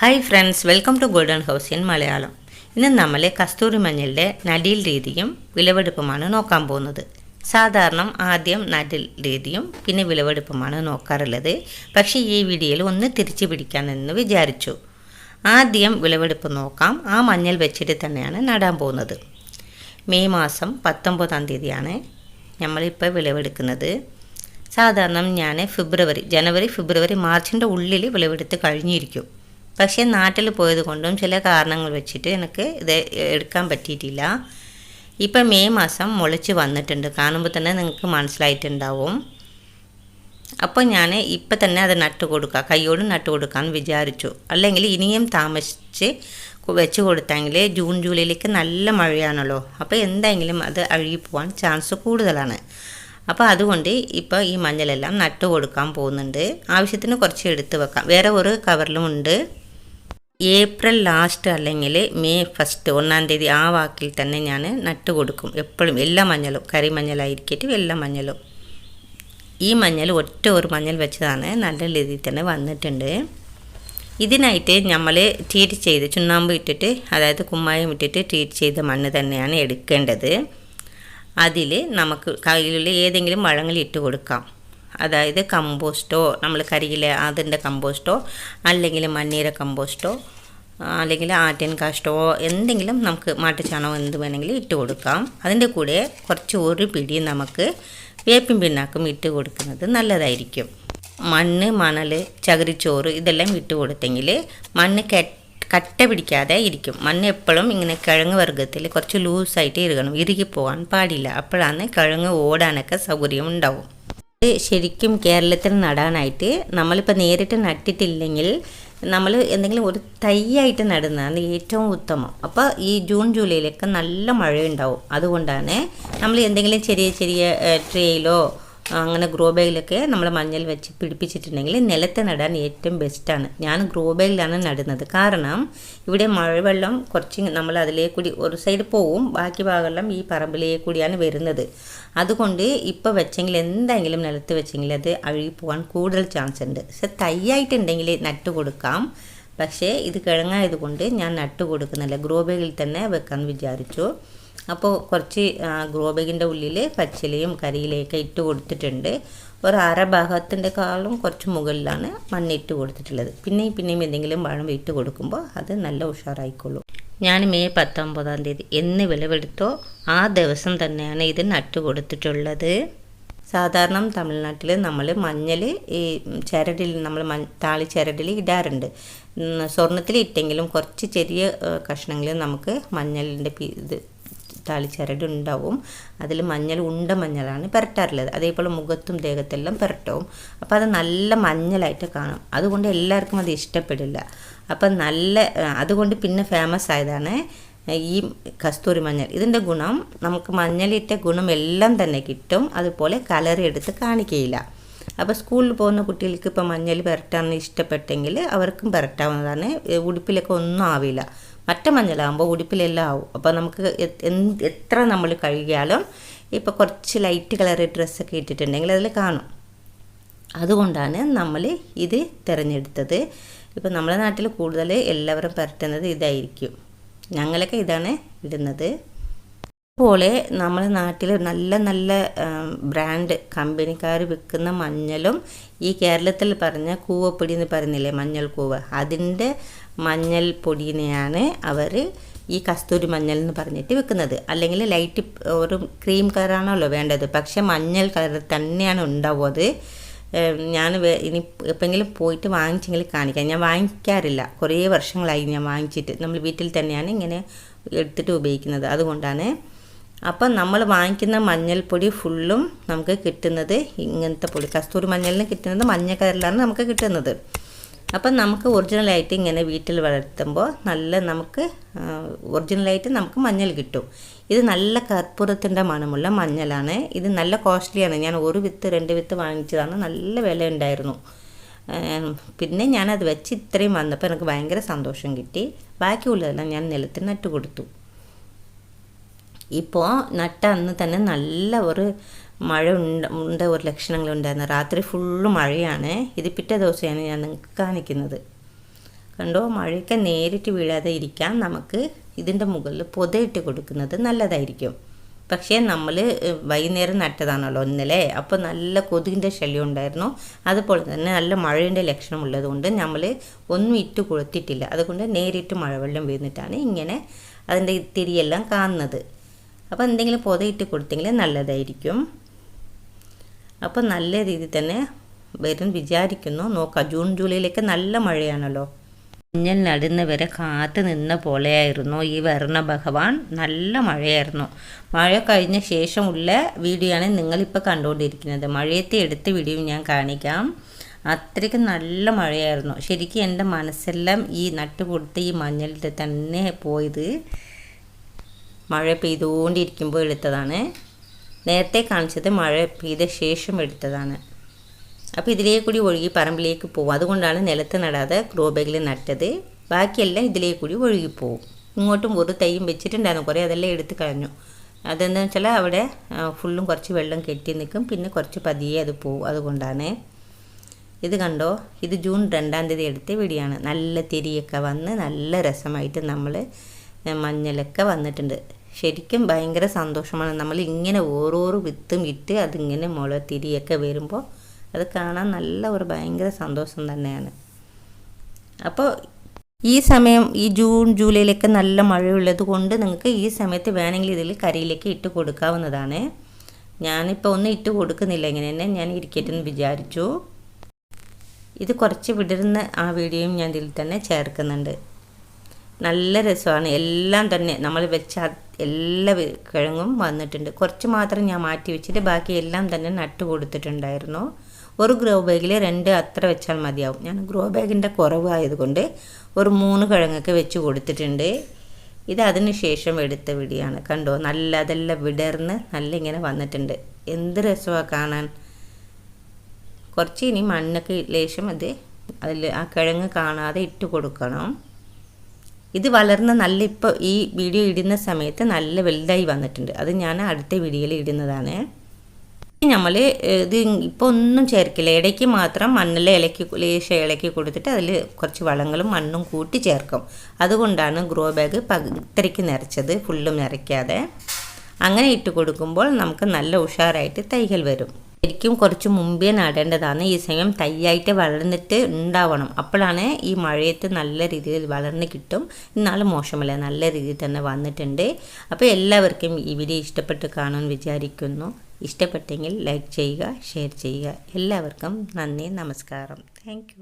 Hi friends welcome to golden house in Malayalam ഇന്ന് നമ്മൾ കസ്തൂരി മഞ്ഞളുടെ നടിയിൽ രീതിയും വിളവെടുപ്പുമാണ് നോക്കാൻ പോകുന്നത്. സാധാരണ ആദ്യം നടിൽ രീതിയും പിന്നെ വിളവെടുപ്പുമാണ് നോക്കാറുള്ളത്. പക്ഷേ ഈ വീഡിയോയിൽ ഒന്ന് തിരിച്ചു പിടിക്കാമെന്ന് വിചാരിച്ചു. ആദ്യം വിളവെടുപ്പ് നോക്കാം. ആ മഞ്ഞൾ വെച്ചിട്ട് തന്നെയാണ് നടാൻ പോകുന്നത്. മെയ് മാസം പത്തൊമ്പതാം തീയതിയാണ് നമ്മളിപ്പോൾ വിളവെടുക്കുന്നത്. സാധാരണ ഞാൻ ഫെബ്രുവരി ജനുവരി ഫെബ്രുവരി മാർച്ചിന്റെ ഉള്ളിൽ വിളവെടുത്ത് കഴിഞ്ഞിരിക്കും. പക്ഷേ നാട്ടിൽ പോയത് കൊണ്ടും ചില കാരണങ്ങൾ വെച്ചിട്ട് എനിക്ക് ഇത് എടുക്കാൻ പറ്റിയിട്ടില്ല. ഇപ്പം മെയ് മാസം മുളച്ച് വന്നിട്ടുണ്ട്. കാണുമ്പോൾ തന്നെ നിങ്ങൾക്ക് മനസ്സിലായിട്ടുണ്ടാവും. അപ്പോൾ ഞാൻ ഇപ്പം തന്നെ അത് നട്ട് കൊടുക്കുക കൈയോട് നട്ട് കൊടുക്കാമെന്ന് വിചാരിച്ചു. അല്ലെങ്കിൽ ഇനിയും താമസിച്ച് വെച്ച് കൊടുത്തെങ്കിൽ ജൂൺ ജൂലൈയിലേക്ക് നല്ല മഴയാണല്ലോ. അപ്പോൾ എന്തെങ്കിലും അത് അഴുകി പോകാൻ ചാൻസ് കൂടുതലാണ്. അപ്പോൾ അതുകൊണ്ട് ഇപ്പോൾ ഈ മഞ്ഞളെല്ലാം നട്ട് കൊടുക്കാൻ പോകുന്നുണ്ട്. ആവശ്യത്തിന് കുറച്ച് എടുത്ത് വെക്കാം. വേറെ ഒരു കവറിലും ഉണ്ട്. ഏപ്രിൽ ലാസ്റ്റ് അല്ലെങ്കിൽ മെയ് ഫസ്റ്റ് ഒന്നാം തീയതി ആ വാക്കിൽ തന്നെ ഞാൻ നട്ട് കൊടുക്കും. എപ്പോഴും എല്ലാ മഞ്ഞളും കരിമഞ്ഞളായിരിക്കട്ടെ എല്ലാ മഞ്ഞളും. ഈ മഞ്ഞൾ ഒറ്റ ഒരു മഞ്ഞൾ വെച്ചതാണ് നല്ല രീതിയിൽ തന്നെ വന്നിട്ടുണ്ട്. ഇതിനായിട്ട് നമ്മൾ ട്രീറ്റ് ചെയ്ത് ചുണ്ണാമ്പ് ഇട്ടിട്ട് അതായത് കുമ്മായം ഇട്ടിട്ട് ട്രീറ്റ് ചെയ്ത മണ്ണ് തന്നെയാണ് എടുക്കേണ്ടത്. അതിൽ നമുക്ക് കയ്യിലുള്ള ഏതെങ്കിലും വളങ്ങൾ ഇട്ട് കൊടുക്കാം. അതായത് കമ്പോസ്റ്റോ നമ്മൾ കരിയില അതിന്റെ കമ്പോസ്റ്റോ അല്ലെങ്കിൽ മണ്ണീര കമ്പോസ്റ്റോ അല്ലെങ്കിൽ ആട്ടിൻ കാഷ്ടോ എന്തെങ്കിലും നമുക്ക് മാട്ടിച്ചാണോ എന്ത് വേണമെങ്കിലും ഇട്ട് കൊടുക്കാം. അതിന്റെ കൂടെ കുറച്ച് ഒരു പിടി നമുക്ക് വേപ്പിൻ പിണ്ണാക്കും ഇട്ട് കൊടുക്കുന്നത് നല്ലതായിരിക്കും. മണ്ണ് മണൽ ചകിരിച്ചോറ് ഇതെല്ലാം ഇട്ട് കൊടുത്തെങ്കിൽ മണ്ണ് കെട്ട പിടിക്കാതെ ഇരിക്കും. മണ്ണ് എപ്പോഴും ഇങ്ങനെ കിഴങ്ങ് വർഗത്തിൽ കുറച്ച് ലൂസായിട്ട് ഇരിക്കണം ഇറുകി പോകാൻ പാടില്ല. അപ്പോഴാണ് കിഴങ്ങ് ഓടാനൊക്കെ സൗകര്യം ഉണ്ടാവും. ശരിക്കും കേരളത്തിൽ നടാനായിട്ട് നമ്മളിപ്പോൾ നേരിട്ട് നട്ടിട്ടില്ലെങ്കിൽ നമ്മൾ എന്തെങ്കിലും ഒരു തൈയായിട്ട് നടുന്നതാണ് ഏറ്റവും ഉത്തമം. അപ്പോൾ ഈ ജൂൺ ജൂലൈയിലൊക്കെ നല്ല മഴയുണ്ടാവും. അതുകൊണ്ടാണ് നമ്മൾ എന്തെങ്കിലും ചെറിയ ചെറിയ ട്രേയിലോ അങ്ങനെ ഗ്രോ ബാഗിലൊക്കെ നമ്മൾ മഞ്ഞൾ വെച്ച് പിടിപ്പിച്ചിട്ടുണ്ടെങ്കിൽ നിലത്തെ നടാൻ ഏറ്റവും ബെസ്റ്റാണ് ഞാൻ ഗ്രോ ബാഗിലാണ് നടുന്നത്. കാരണം ഇവിടെ മഴവെള്ളം കുറച്ച് നമ്മൾ അതിലേ കൂടി ഒരു സൈഡ് പോവും ബാക്കി ഭാഗമെല്ലാം ഈ പറമ്പിലേ കൂടിയാണ് വരുന്നത്. അതുകൊണ്ട് ഇപ്പോൾ വെച്ചെങ്കിൽ എന്തെങ്കിലും നിലത്ത് വെച്ചെങ്കിൽ അത് അഴുകി പോകാൻ കൂടുതൽ ചാൻസ് ഉണ്ട്. പക്ഷെ തൈയായിട്ടുണ്ടെങ്കിൽ നട്ട് കൊടുക്കാം. പക്ഷേ ഇത് കിഴങ്ങായതുകൊണ്ട് ഞാൻ നട്ട് കൊടുക്കുന്നില്ല. ഗ്രോ ബാഗിൽ തന്നെ വെക്കാമെന്ന് വിചാരിച്ചു. അപ്പോൾ കുറച്ച് ഗ്രോ ബാഗിന്റെ ഉള്ളിൽ പച്ചിലയും കരിയിലയൊക്കെ ഇട്ട് കൊടുത്തിട്ടുണ്ട്. ഒരു അര ഭാഗത്തിന്റെ കാളും കുറച്ച് മുകളിലാണ് മണ്ണിട്ട് കൊടുത്തിട്ടുള്ളത്. പിന്നെയും പിന്നെയും എന്തെങ്കിലും വളം ഇട്ട് കൊടുക്കുമ്പോൾ അത് നല്ല ഉഷാറായിക്കോളും. ഞാൻ മെയ് പത്തൊമ്പതാം തീയതി എന്ന് വിളവെടുത്തോ ആ ദിവസം തന്നെയാണ് ഇത് നട്ടു കൊടുത്തിട്ടുള്ളത്. സാധാരണ തമിഴ്നാട്ടിൽ നമ്മൾ മഞ്ഞൾ ഈ ചരടിൽ നമ്മൾ മ താളി ചരടിൽ ഇടാറുണ്ട്. സ്വർണത്തിൽ ഇട്ടെങ്കിലും കുറച്ച് ചെറിയ കഷ്ണങ്ങൾ നമുക്ക് മഞ്ഞളിന്റെ ഇത് താളിച്ചരട് ചിരടുണ്ടാവും. അതിൽ മഞ്ഞൾ ഉണ്ട മഞ്ഞളാണ് പുരട്ടാറുള്ളത്. അതേപോലെ മുഖത്തും ദേഹത്തെല്ലാം പുരട്ടവും അപ്പോൾ അത് നല്ല മഞ്ഞളായിട്ട് കാണും. അതുകൊണ്ട് എല്ലാവർക്കും അത് ഇഷ്ടപ്പെടില്ല. അപ്പം നല്ല അതുകൊണ്ട് പിന്നെ ഫേമസ് ആയതാണ് ഈ കസ്തൂരി മഞ്ഞൾ. ഇതിന്റെ ഗുണം നമുക്ക് മഞ്ഞളിട്ട ഗുണം എല്ലാം തന്നെ കിട്ടും. അതുപോലെ കളറി എടുത്ത് കാണിക്കുകയില്ല അപ്പോൾ സ്കൂളിൽ പോകുന്ന കുട്ടികൾക്ക് ഇപ്പോൾ മഞ്ഞൾ പുരട്ടാൻ ഇഷ്ടപ്പെട്ടെങ്കിൽ അവർക്കും പുരട്ടാവുന്നതാണ്. ഉടുപ്പിലൊക്കെ ഒന്നും ആവില്ല. മറ്റ മഞ്ഞളാകുമ്പോൾ ഉടുപ്പിലെല്ലാം ആവും. അപ്പോൾ നമുക്ക് എത്ര നമ്മൾ കഴുകിയാലും ഇപ്പോൾ കുറച്ച് ലൈറ്റ് കളർ ഡ്രസ്സൊക്കെ ഇട്ടിട്ടുണ്ടെങ്കിൽ അതിൽ കാണും. അതുകൊണ്ടാണ് നമ്മൾ ഇത് തിരഞ്ഞെടുത്തത്. ഇപ്പോൾ നമ്മുടെ നാട്ടിൽ കൂടുതൽ എല്ലാവരും പരട്ടുന്നത് ഇതായിരിക്കും. ഞങ്ങളൊക്കെ ഇതാണ് ഇടുന്നത്. അതുപോലെ നമ്മുടെ നാട്ടിൽ നല്ല നല്ല ബ്രാൻഡ് കമ്പനിക്കാർ വിൽക്കുന്ന മഞ്ഞളും ഈ കേരളത്തിൽ പറഞ്ഞ കൂവപ്പൊടി എന്ന് പറയുന്നില്ലേ മഞ്ഞൾ കൂവ. അതിന്റെ മഞ്ഞൾ പൊടിനെയാണ് അവർ ഈ കസ്തൂരി മഞ്ഞൾ എന്ന് പറഞ്ഞിട്ട് വെക്കുന്നത് അല്ലെങ്കിൽ ലൈറ്റ് ഒരു ക്രീം കളറാണല്ലോ വേണ്ടത്. പക്ഷെ മഞ്ഞൾ കളർ തന്നെയാണ് ഉണ്ടാവുന്നത് ഞാൻ ഇനി എപ്പോഴെങ്കിലും പോയിട്ട് വാങ്ങിച്ചെങ്കിൽ കാണിക്കാം. ഞാൻ വാങ്ങിക്കാറില്ല. കുറേ വർഷങ്ങളായി ഞാൻ വാങ്ങിച്ചിട്ട്. നമ്മൾ വീട്ടിൽ തന്നെയാണ് ഇങ്ങനെ എടുത്തിട്ട് ഉപയോഗിക്കുന്നത്. അതുകൊണ്ടാണ് അപ്പം നമ്മൾ വാങ്ങിക്കുന്ന മഞ്ഞൾപ്പൊടി ഫുള്ളും നമുക്ക് കിട്ടുന്നത് ഇങ്ങനത്തെ പൊടി. കസ്തൂരി മഞ്ഞളിന് കിട്ടുന്നത് മഞ്ഞ കളറിലാണ് നമുക്ക് കിട്ടുന്നത്. അപ്പം നമുക്ക് ഒറിജിനലായിട്ട് ഇങ്ങനെ വീട്ടിൽ വളർത്തുമ്പോൾ നല്ല നമുക്ക് ഒറിജിനലായിട്ട് നമുക്ക് മഞ്ഞൾ കിട്ടും. ഇത് നല്ല കർപ്പൂരത്തിന്റെ മണമുള്ള മഞ്ഞളാണ്. ഇത് നല്ല കോസ്റ്റ്ലിയാണ്. ഞാൻ ഒരു വിത്ത് രണ്ട് വിത്ത് വാങ്ങിച്ചതാണ്. നല്ല വില ഉണ്ടായിരുന്നു പിന്നെ ഞാനത് വെച്ച് ഇത്രയും വന്നപ്പോൾ എനിക്ക് ഭയങ്കര സന്തോഷം കിട്ടി. ബാക്കിയുള്ളതെല്ലാം ഞാൻ നിലത്തിന് നട്ട് കൊടുത്തു ഇപ്പോൾ നട്ട അന്ന് തന്നെ നല്ല ഒരു മഴ ഉണ്ട് ഉണ്ട് ഒരു ലക്ഷണങ്ങളുണ്ടായിരുന്നു. രാത്രി ഫുള്ള് മഴയാണ്. ഇത് പിറ്റേ ദിവസമാണ് ഞാൻ നിങ്ങൾക്ക് കാണിക്കുന്നത്. കണ്ടോ? മഴയൊക്കെ നേരിട്ട് വീഴാതെ ഇരിക്കാൻ നമുക്ക് ഇതിന്റെ മുകളിൽ പൊതയിട്ട് കൊടുക്കുന്നത് നല്ലതായിരിക്കും. പക്ഷേ നമ്മൾ വൈകുന്നേരം നട്ടതാണല്ലോ ഇന്നലെ. അപ്പോൾ നല്ല കൊതുകിന്റെ ശല്യം ഉണ്ടായിരുന്നു. അതുപോലെ തന്നെ നല്ല മഴയുടെ ലക്ഷണം ഉള്ളതുകൊണ്ട് നമ്മൾ ഒന്നും ഇട്ട് കൊടുത്തിട്ടില്ല അതുകൊണ്ട് നേരിട്ട് മഴവെള്ളം വീണിട്ടാണ് ഇങ്ങനെ അതിന്റെ തിരിയെല്ലാം കാണുന്നത്. അപ്പോൾ എന്തെങ്കിലും പുതയിട്ട് കൊടുത്തെങ്കിൽ നല്ലതായിരിക്കും. അപ്പോൾ നല്ല രീതിയിൽ തന്നെ വരും വിചാരിക്കുന്നു. നോക്കാം ജൂൺ ജൂലൈയിലേക്ക് നല്ല മഴയാണല്ലോ. മഞ്ഞൽ നടുന്നവരെ കാത്തു നിന്ന പോലെയായിരുന്നു ഈ വരണ ഭഗവാൻ. നല്ല മഴയായിരുന്നു. മഴ കഴിഞ്ഞ ശേഷമുള്ള വീഡിയോ ആണ് നിങ്ങളിപ്പോൾ കണ്ടുകൊണ്ടിരിക്കുന്നത്. മഴയത്തെ എടുത്ത വീഡിയോ ഞാൻ കാണിക്കാം. അത്രയ്ക്ക് നല്ല മഴയായിരുന്നു. ശരിക്കും എന്റെ മനസ്സെല്ലാം ഈ നട്ടുപൊടുത്ത് ഈ മഞ്ഞളിൽ തന്നെ പോയത്. മഴ പെയ്തുകൊണ്ടിരിക്കുമ്പോൾ എടുത്തതാണ്. നേരത്തെ കാണിച്ചത് മഴ പെയ്ത ശേഷം എടുത്തതാണ്. അപ്പോൾ ഇതിലേക്ക് കൂടി ഒഴുകി പറമ്പിലേക്ക് പോകും. അതുകൊണ്ടാണ് നിലത്ത് നടാതെ ഗ്രോ ബാഗിൽ നട്ടത്. ബാക്കിയെല്ലാം ഇതിലേക്ക് കൂടി ഒഴുകിപ്പോവും ഇങ്ങോട്ടും ഒരു തൈയും വെച്ചിട്ടുണ്ടായിരുന്നു. കുറേ അതെല്ലാം എടുത്ത് കളഞ്ഞു. അതെന്താണെന്ന് വെച്ചാൽ അവിടെ ഫുള്ളും കുറച്ച് വെള്ളം കെട്ടി നിൽക്കും. പിന്നെ കുറച്ച് പതിയെ അത് പോവും അതുകൊണ്ടാണ്. ഇത് കണ്ടോ? ഇത് ജൂൺ രണ്ടാം തീയതി എടുത്ത വീടിയാണ്. നല്ല തിരിയൊക്കെ വന്ന് നല്ല രസമായിട്ട് നമ്മൾ മഞ്ഞളൊക്കെ വന്നിട്ടുണ്ട്. ശരിക്കും ഭയങ്കര സന്തോഷമാണ്. നമ്മൾ ഇങ്ങനെ ഓരോരോ വിത്തും ഇട്ട് അതിങ്ങനെ മുള തിരിയൊക്കെ വരുമ്പോൾ അത് കാണാൻ നല്ല ഒരു ഭയങ്കര സന്തോഷം തന്നെയാണ്. അപ്പോൾ ഈ സമയം ഈ ജൂൺ ജൂലൈയിലൊക്കെ നല്ല മഴയുള്ളത് കൊണ്ട് നിങ്ങൾക്ക് ഈ സമയത്ത് വേണമെങ്കിൽ ഇതിൽ കറിയിലേക്ക് ഇട്ട് കൊടുക്കാവുന്നതാണ്. ഞാനിപ്പോൾ ഒന്നും ഇട്ട് കൊടുക്കുന്നില്ല. ഇങ്ങനെ തന്നെ ഞാൻ ഇരിക്കട്ടെന്ന് വിചാരിച്ചു. ഇത് കുറച്ച് വിടരുന്ന ആ വീഡിയോയും ഞാൻ ഇതിൽ തന്നെ ചേർക്കുന്നുണ്ട്. നല്ല രസമാണ്. എല്ലാം തന്നെ നമ്മൾ വെച്ച എല്ലാ കിഴങ്ങും വന്നിട്ടുണ്ട്. കുറച്ച് മാത്രം ഞാൻ മാറ്റി വെച്ചിട്ട് ബാക്കി എല്ലാം തന്നെ നട്ട് കൊടുത്തിട്ടുണ്ടായിരുന്നു. ഒരു ഗ്രോ ബാഗിൽ രണ്ട് അത്ര വെച്ചാൽ മതിയാവും. ഞാൻ ഗ്രോ ബാഗിന്റെ കുറവായതുകൊണ്ട് ഒരു മൂന്ന് കിഴങ്ങൊക്കെ വെച്ച് കൊടുത്തിട്ടുണ്ട്. ഇത് അതിന് ശേഷം എടുത്ത വിടിയാണ്. കണ്ടോ? നല്ല അതെല്ലാം വിടർന്ന് നല്ല ഇങ്ങനെ വന്നിട്ടുണ്ട്. എന്ത് രസമാണ് കാണാൻ. കുറച്ച് ഇനി മണ്ണൊക്കെ ലേശം അത് അതിൽ ആ കിഴങ്ങ് കാണാതെ ഇട്ട് കൊടുക്കണം. ഇത് വളർന്ന് നല്ല ഇപ്പോൾ ഈ വീഡിയോ ഇടുന്ന സമയത്ത് നല്ല വലുതായി വന്നിട്ടുണ്ട്. അത് ഞാൻ അടുത്ത വീഡിയോയിൽ ഇടുന്നതാണ്. നമ്മൾ ഇത് ഇപ്പോൾ ഒന്നും ചേർക്കില്ല. ഇടയ്ക്ക് മാത്രം മണ്ണിൽ ഇലക്കി ലേശ ഇളക്കി കൊടുത്തിട്ട് അതിൽ കുറച്ച് വളങ്ങളും മണ്ണും കൂട്ടി ചേർക്കും. അതുകൊണ്ടാണ് ഗ്രോ ബാഗ് ഇത്രയ്ക്ക് നിറച്ചത് ഫുള്ളും നിറയ്ക്കാതെ. അങ്ങനെ ഇട്ട് കൊടുക്കുമ്പോൾ നമുക്ക് നല്ല ഉഷാറായിട്ട് തൈകൾ വരും. ശരിക്കും കുറച്ച് മുമ്പേ നടേണ്ടതാണ്. ഈ സമയം തൈയായിട്ട് വളർന്നിട്ട് ഉണ്ടാവണം. അപ്പോഴാണ് ഈ മഴയത്ത് നല്ല രീതിയിൽ വളർന്ന് കിട്ടും. എന്നാലും മോശമല്ല നല്ല രീതിയിൽ തന്നെ വന്നിട്ടുണ്ട്. അപ്പോൾ എല്ലാവർക്കും ഈ വീഡിയോ ഇഷ്ടപ്പെട്ട് കാണുമെന്ന് വിചാരിക്കുന്നു. ഇഷ്ടപ്പെട്ടെങ്കിൽ ലൈക്ക് ചെയ്യുക ഷെയർ ചെയ്യുക. എല്ലാവർക്കും നന്ദി നമസ്കാരം. താങ്ക്